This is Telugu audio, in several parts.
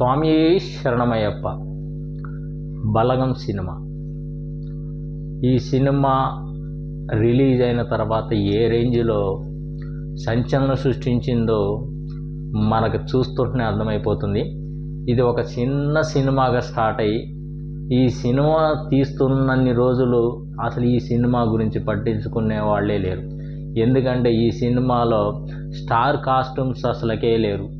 స్వామి శరణమయ్యప్ప. బలగం సినిమా. ఈ సినిమా రిలీజ్ అయిన తర్వాత ఏ రేంజ్లో సంచలనం సృష్టించిందో మనకు చూస్తుంటేనే అర్థమైపోతుంది. ఇది ఒక చిన్న సినిమాగా స్టార్ట్ అయ్యి ఈ సినిమా తీస్తున్నన్ని రోజులు అసలు ఈ సినిమా గురించి పట్టించుకునే వాళ్ళే లేరు. ఎందుకంటే ఈ సినిమాలో స్టార్ కాస్ట్యూమ్స్ అసలుకే లేరు.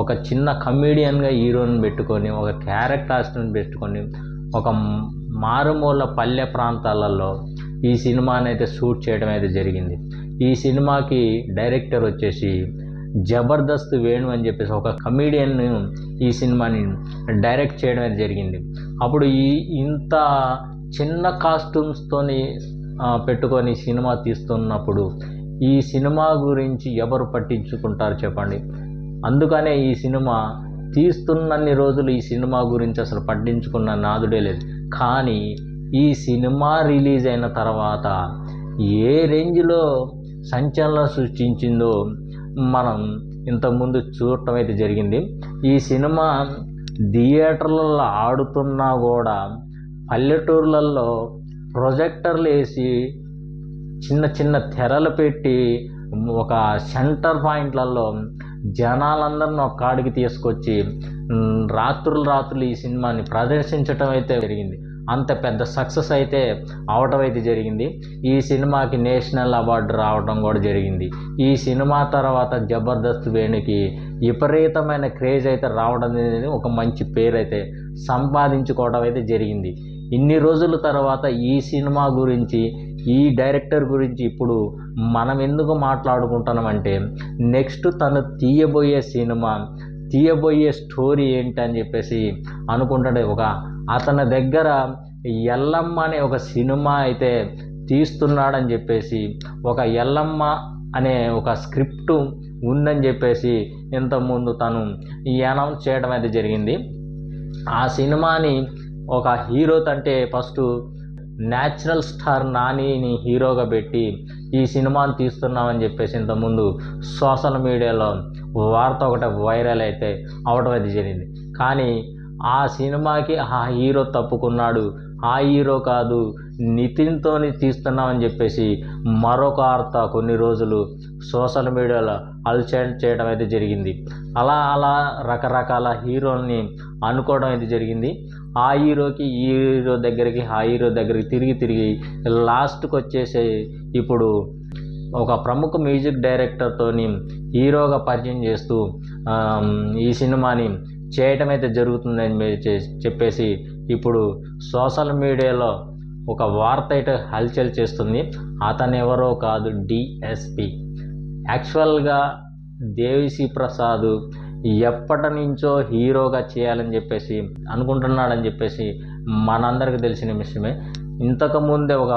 ఒక చిన్న కమీడియన్గా హీరోని పెట్టుకొని ఒక క్యారెక్టర్ ఆర్టిస్ట్ని పెట్టుకొని ఒక మారుమూల పల్లె ప్రాంతాలలో ఈ సినిమాని అయితే షూట్ చేయడం అయితే జరిగింది. ఈ సినిమాకి డైరెక్టర్ వచ్చేసి జబర్దస్త్ వేణు అని చెప్పేసి ఒక కమీడియన్ ఈ సినిమాని డైరెక్ట్ చేయడం అయితే జరిగింది. అప్పుడు ఈ ఇంత చిన్న కాస్ట్యూమ్స్తోని పెట్టుకొని సినిమా తీస్తున్నప్పుడు ఈ సినిమా గురించి ఎవరు పట్టించుకుంటారు చెప్పండి? అందుకనే ఈ సినిమా తీస్తున్నన్ని రోజులు ఈ సినిమా గురించి అసలు పట్టించుకున్న నాదుడే లేదు. కానీ ఈ సినిమా రిలీజ్ అయిన తర్వాత ఏ రేంజ్లో సంచలనం సృష్టించిందో మనం ఇంతకుముందు చూడటం అయితే జరిగింది. ఈ సినిమా థియేటర్లలో ఆడుతున్నా కూడా పల్లెటూర్లలో ప్రొజెక్టర్లు వేసి చిన్న చిన్న తెరలు పెట్టి ఒక సెంటర్ పాయింట్లలో జనాలందరిని ఒక కాడికి తీసుకొచ్చి రాత్రులు రాత్రులు ఈ సినిమాని ప్రదర్శించటం అయితే జరిగింది. అంత పెద్ద సక్సెస్ అయితే అవటం అయితే జరిగింది. ఈ సినిమాకి నేషనల్ అవార్డు రావడం కూడా జరిగింది. ఈ సినిమా తర్వాత జబర్దస్త్ వేణుకి విపరీతమైన క్రేజ్ అయితే రావడం అనేది ఒక మంచి పేరు అయితే సంపాదించుకోవడం అయితే జరిగింది. ఇన్ని రోజుల తర్వాత ఈ సినిమా గురించి ఈ డైరెక్టర్ గురించి ఇప్పుడు మనం ఎందుకు మాట్లాడుకుంటున్నామంటే నెక్స్ట్ తను తీయబోయే సినిమా తీయబోయే స్టోరీ ఏంటి అని చెప్పేసి అనుకుంటాడు ఒక అతని దగ్గర ఎల్లమ్మ అనే ఒక సినిమా అయితే తీస్తున్నాడని చెప్పేసి ఒక ఎల్లమ్మ అనే ఒక స్క్రిప్ట్ ఉందని చెప్పేసి ఇంతకుముందు తను ఈ అనౌన్స్ చేయడం అయితే జరిగింది. ఆ సినిమాని ఒక హీరో అంటే ఫస్ట్ న్యాచురల్ స్టార్ నానిని హీరోగా పెట్టి ఈ సినిమాని తీస్తున్నామని చెప్పేసి ఇంతకుముందు సోషల్ మీడియాలో వార్త ఒకటి వైరల్ అయితే అవడం అయితే జరిగింది. కానీ ఆ సినిమాకి ఆ హీరో తప్పుకున్నాడు. ఆ హీరో కాదు నితిన్తోని తీస్తున్నామని చెప్పేసి మరొక వార్త కొన్ని రోజులు సోషల్ మీడియాలో అల్చేట్ చేయడం అయితే జరిగింది. అలా అలా రకరకాల హీరోల్ని అనుకోవడం అయితే జరిగింది. ఆ హీరోకి ఈ హీరో దగ్గరికి ఆ హీరో దగ్గరికి తిరిగి తిరిగి లాస్ట్కి వచ్చేసి ఇప్పుడు ఒక ప్రముఖ మ్యూజిక్ డైరెక్టర్తోని హీరోగా పరిచయం చేస్తూ ఈ సినిమాని చేయటం అయితే జరుగుతుందని మీరు చెప్పేసి ఇప్పుడు సోషల్ మీడియాలో ఒక వార్త అయితే హల్చల్ చేస్తుంది. అతను ఎవరో కాదు డిఎస్పి యాక్చువల్గా దేవిశ్రీ ప్రసాద్ ఎప్పటి నుంచో హీరోగా చేయాలని చెప్పేసి అనుకుంటున్నాడని చెప్పేసి మనందరికీ తెలిసిన విషయమే. ఇంతకుముందే ఒక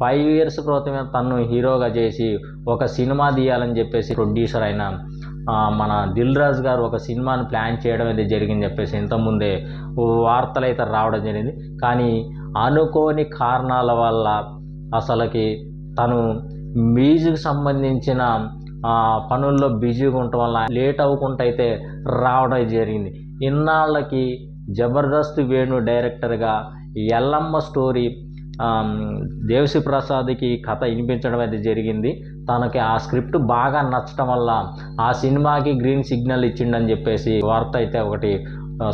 ఫైవ్ ఇయర్స్ క్రితమే తను హీరోగా చేసి ఒక సినిమా తీయాలని చెప్పేసి ప్రొడ్యూసర్ అయిన మన దిల్ రాజు గారు ఒక సినిమాను ప్లాన్ చేయడం అయితే జరిగింది చెప్పేసి ఇంతకుముందే వార్తలు అయితే రావడం జరిగింది. కానీ అనుకోని కారణాల వల్ల అసలుకి తను మ్యూజిక్ సంబంధించిన పనుల్లో బిజీగా ఉండటం వల్ల లేట్ అవ్వకుండా అయితే రావడం జరిగింది. ఇన్నాళ్ళకి జబర్దస్త్ వేణు డైరెక్టర్గా ఎల్లమ్మ స్టోరీ ఆమ్, ప్రసాద్కి కథ వినిపించడం అయితే జరిగింది. తనకి ఆ స్క్రిప్ట్ బాగా నచ్చడం వల్ల ఆ సినిమాకి గ్రీన్ సిగ్నల్ ఇచ్చిండని చెప్పేసి వార్త అయితే ఒకటి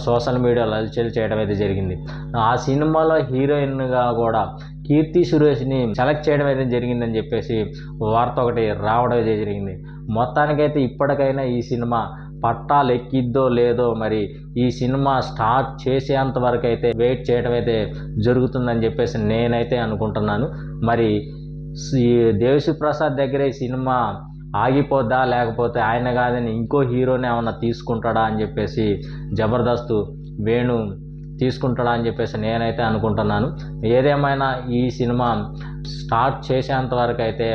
సోషల్ మీడియాలో అలచల్ చేయడం అయితే జరిగింది. ఆ సినిమాలో హీరోయిన్గా కూడా కీర్తి సురేష్ని సెలెక్ట్ చేయడం అయితే జరిగిందని చెప్పేసి వార్త ఒకటి రావడం అయితే జరిగింది. మొత్తానికైతే ఇప్పటికైనా ఈ సినిమా పట్టాలు ఎక్కిద్దో లేదో మరి ఈ సినిమా స్టార్ట్ చేసేంత వరకు అయితే వెయిట్ చేయడం అయితే జరుగుతుందని చెప్పేసి నేనైతే అనుకుంటున్నాను. మరి ఈ దేవిశ్రీ ప్రసాద్ దగ్గర ఈ సినిమా ఆగిపోద్దా లేకపోతే ఆయన కాదని ఇంకో హీరోని ఏమన్నా తీసుకుంటాడా అని చెప్పేసి జబర్దస్త్ వేణు తీసుకుంటాడా అని చెప్పేసి నేనైతే అనుకుంటున్నాను. ఏదేమైనా ఈ సినిమా స్టార్ట్ చేసేంత వరకు అయితే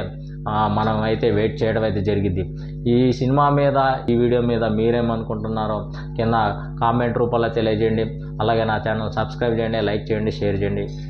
మనం అయితే వెయిట్ చేయడం అయితే జరిగింది ఈ సినిమా మీద ఈ వీడియో మీద మీరేమనుకుంటున్నారో కింద కామెంట్ రూపంలో తెలియజేయండి. అలాగే నా ఛానల్ సబ్స్క్రైబ్ చేయండి లైక్ చేయండి షేర్ చేయండి.